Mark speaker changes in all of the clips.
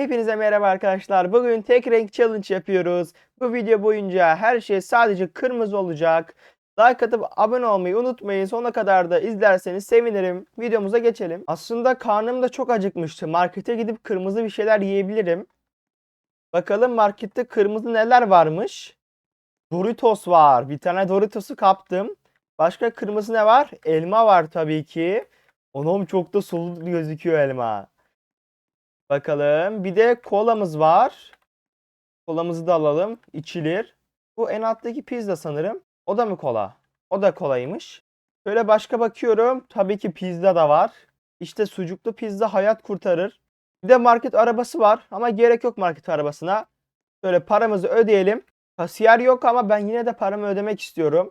Speaker 1: Hepinize merhaba arkadaşlar. Bugün tek renk challenge yapıyoruz. Bu video boyunca her şey sadece kırmızı olacak. Like atıp abone olmayı unutmayın. Sonuna kadar da izlerseniz sevinirim. Videomuza geçelim. Aslında karnım da çok acıkmıştı. Markete gidip kırmızı bir şeyler yiyebilirim. Bakalım markette kırmızı neler varmış. Doritos var. Bir tane Doritos'u kaptım. Başka kırmızı ne var? Elma var tabii ki. Onum çok da sulu gözüküyor elma. Bakalım. Bir de kolamız var. Kolamızı da alalım. İçilir. Bu en alttaki pizza sanırım. O da mı kola? O da kolaymış. Şöyle başka bakıyorum. Tabii ki pizza da var. İşte sucuklu pizza hayat kurtarır. Bir de market arabası var ama gerek yok market arabasına. Şöyle paramızı ödeyelim. Kasiyer yok ama ben yine de paramı ödemek istiyorum.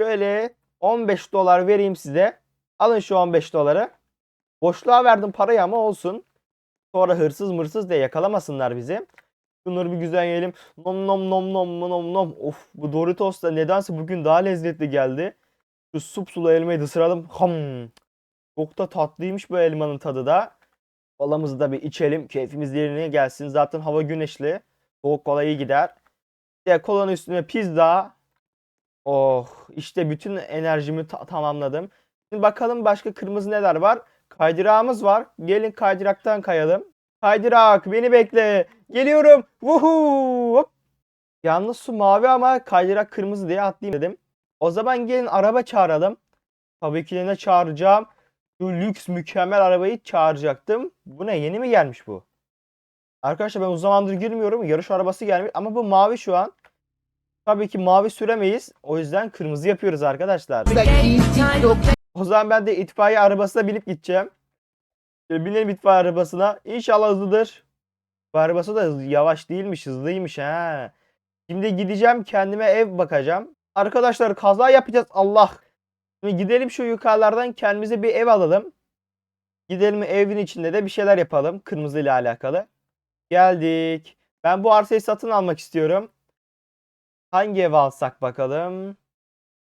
Speaker 1: Şöyle 15 dolar vereyim size. Alın şu 15 doları. Boşluğa verdim parayı ama olsun. Sonra hırsız mırsız diye yakalamasınlar bizi. Şunları bir güzel yiyelim. Nom nom nom nom nom nom. Of bu Doritos da nedense bugün daha lezzetli geldi. Şu sup sulu elmayı da ısıralım. Ham. Çok da tatlıymış bu elmanın tadı da. Kolamızı da bir içelim. Keyfimiz yerine gelsin. Zaten hava güneşli. Soğuk kola iyi gider. İşte kolanın üstüne pizza. Oh işte bütün enerjimi ta- tamamladım. Şimdi bakalım başka kırmızı neler var. Kaydırağımız var. Gelin kaydıraktan kayalım. Kaydırak beni bekle. Geliyorum. Vuhu. Hop. Yalnız su mavi ama kaydırak kırmızı diye atlayayım dedim. O zaman gelin araba çağıralım. Tabii ki ne çağıracağım? Şu lüks mükemmel arabayı çağıracaktım. Bu ne yeni mi gelmiş bu? Arkadaşlar ben uzun zamandır girmiyorum. Yarış arabası gelmiş ama bu mavi şu an. Tabii ki mavi süremeyiz. O yüzden kırmızı yapıyoruz arkadaşlar. O zaman ben de itfaiye arabasına binip gideceğim. Şöyle binelim itfaiye arabasına. İnşallah hızlıdır. Bu arabası da yavaş değilmiş, hızlıymış ha. Şimdi gideceğim kendime ev bakacağım. Arkadaşlar kaza yapacağız Allah. Şimdi gidelim şu yukarılardan kendimize bir ev alalım. Gidelim evin içinde de bir şeyler yapalım kırmızı ile alakalı. Geldik. Ben bu arsayı satın almak istiyorum. Hangi ev alsak bakalım.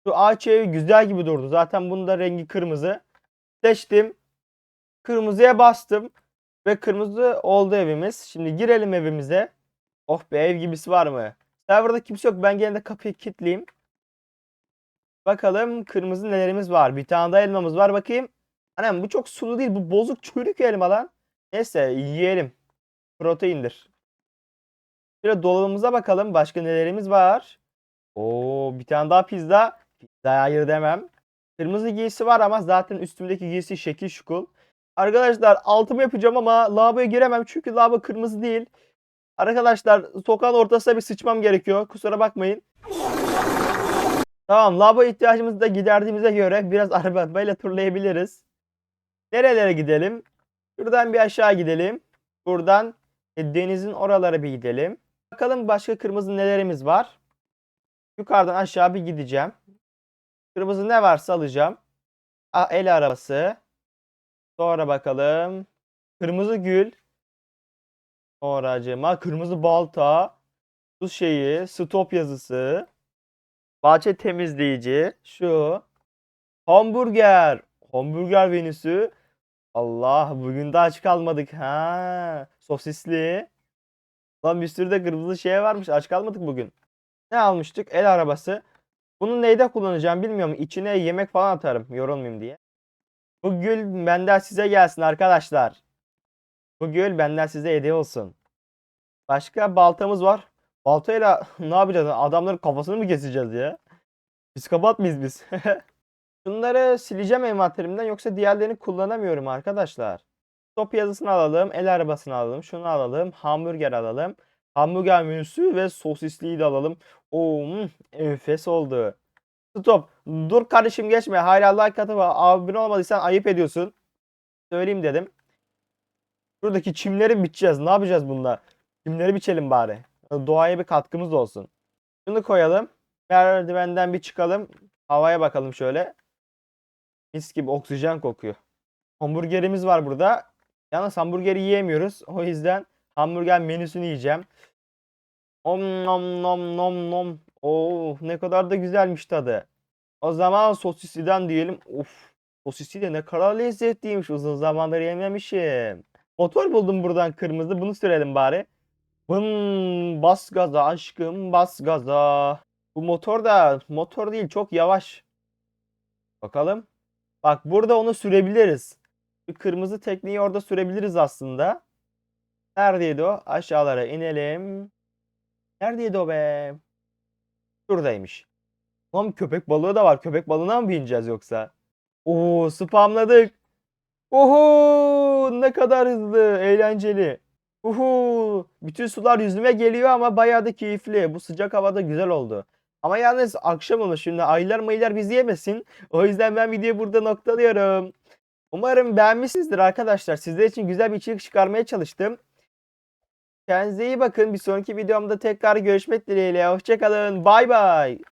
Speaker 1: Şu ağaç evi güzel gibi durdu. Zaten bunun da rengi kırmızı. Seçtim. Kırmızıya bastım. Ve kırmızı oldu evimiz. Şimdi girelim evimize. Oh be ev gibisi var mı? Serverda kimse yok. Ben gene de kapıyı kilitleyeyim. Bakalım kırmızı nelerimiz var. Bir tane daha elmamız var. Bakayım. Anam bu çok sulu değil. Bu bozuk çürük elma lan. Neyse yiyelim. Proteindir. Şöyle dolabımıza bakalım. Başka nelerimiz var? Oo bir tane daha pizza. Pizzaya hayır demem. Kırmızı giysi var ama zaten üstümdeki giysi şekil şukul. Arkadaşlar altımı yapacağım ama lavaboya giremem çünkü lavabo kırmızı değil. Arkadaşlar sokağın ortasına bir sıçmam gerekiyor. Kusura bakmayın. Tamam lavabo ihtiyacımızı da giderdiğimize göre biraz arabayla turlayabiliriz. Nerelere gidelim? Şuradan bir aşağı gidelim. Buradan e, denizin oralara bir gidelim. Bakalım başka kırmızı nelerimiz var. Yukarıdan aşağı bir gideceğim. Kırmızı ne varsa alacağım. Aa, el arabası. Sonra bakalım. Kırmızı gül. Sonra acıma kırmızı balta. Su şeyi. Stop yazısı. Bahçe temizleyici. Şu. Hamburger. Hamburger menüsü. Allah bugün de aç kalmadık ha. Sosisli. Lan bir sürü de kırmızı şey varmış. Aç kalmadık bugün. Ne almıştık? El arabası. Bunu neyde kullanacağım bilmiyorum. İçine yemek falan atarım yorulmayayım diye. Bu gül benden size gelsin arkadaşlar. Bu gül benden size hediye olsun. Başka baltamız var. Baltayla ne yapacağız? Adamların kafasını mı keseceğiz ya? Psikopat mıyız biz? Şunları sileceğim envanterimden yoksa diğerlerini kullanamıyorum arkadaşlar. Stop yazısını alalım. El arabasını alalım. Şunu alalım. Hamburger alalım. Hamburger menüsü ve sosisliyi de alalım. Oo, mm, enfes oldu. Stop. Dur kardeşim geçme. Hala like atıp abone olmadıysan ayıp ediyorsun. Söyleyeyim dedim. Buradaki çimleri biçeceğiz. Ne yapacağız bununla? Çimleri biçelim bari. Doğaya bir katkımız olsun. Şunu koyalım. Merdivenden bir çıkalım. Havaya bakalım şöyle. Mis gibi oksijen kokuyor. Hamburgerimiz var burada. Yalnız hamburgeri yiyemiyoruz. O yüzden hamburger menüsünü yiyeceğim. Om nom nom nom nom. Oo ne kadar da güzelmiş tadı. O zaman sosisliden diyelim. Of sosisli de ne kadar lezzetliymiş. Uzun zamandır yememişim. Motor buldum buradan kırmızı. Bunu sürelim bari. Vın, bas gaza aşkım bas gaza. Bu motor da motor değil çok yavaş. Bakalım. Bak burada onu sürebiliriz. Bir kırmızı tekneyi orada sürebiliriz aslında. Neredeydi o? Aşağılara inelim. Neredeydi o be? Şuradaymış. Oğlum köpek balığı da var. Köpek balığına mı bineceğiz yoksa? Oo spamladık. Oho ne kadar hızlı, eğlenceli. Uhu bütün sular yüzüme geliyor ama bayağı da keyifli. Bu sıcak havada güzel oldu. Ama yalnız akşam olur şimdi aylar mayılar bizi yemesin. O yüzden ben videoyu burada noktalıyorum. Umarım beğenmişsinizdir arkadaşlar. Sizler için güzel bir içerik çıkarmaya çalıştım. Kendinize iyi bakın. Bir sonraki videomda tekrar görüşmek dileğiyle. Hoşçakalın. Bay bay.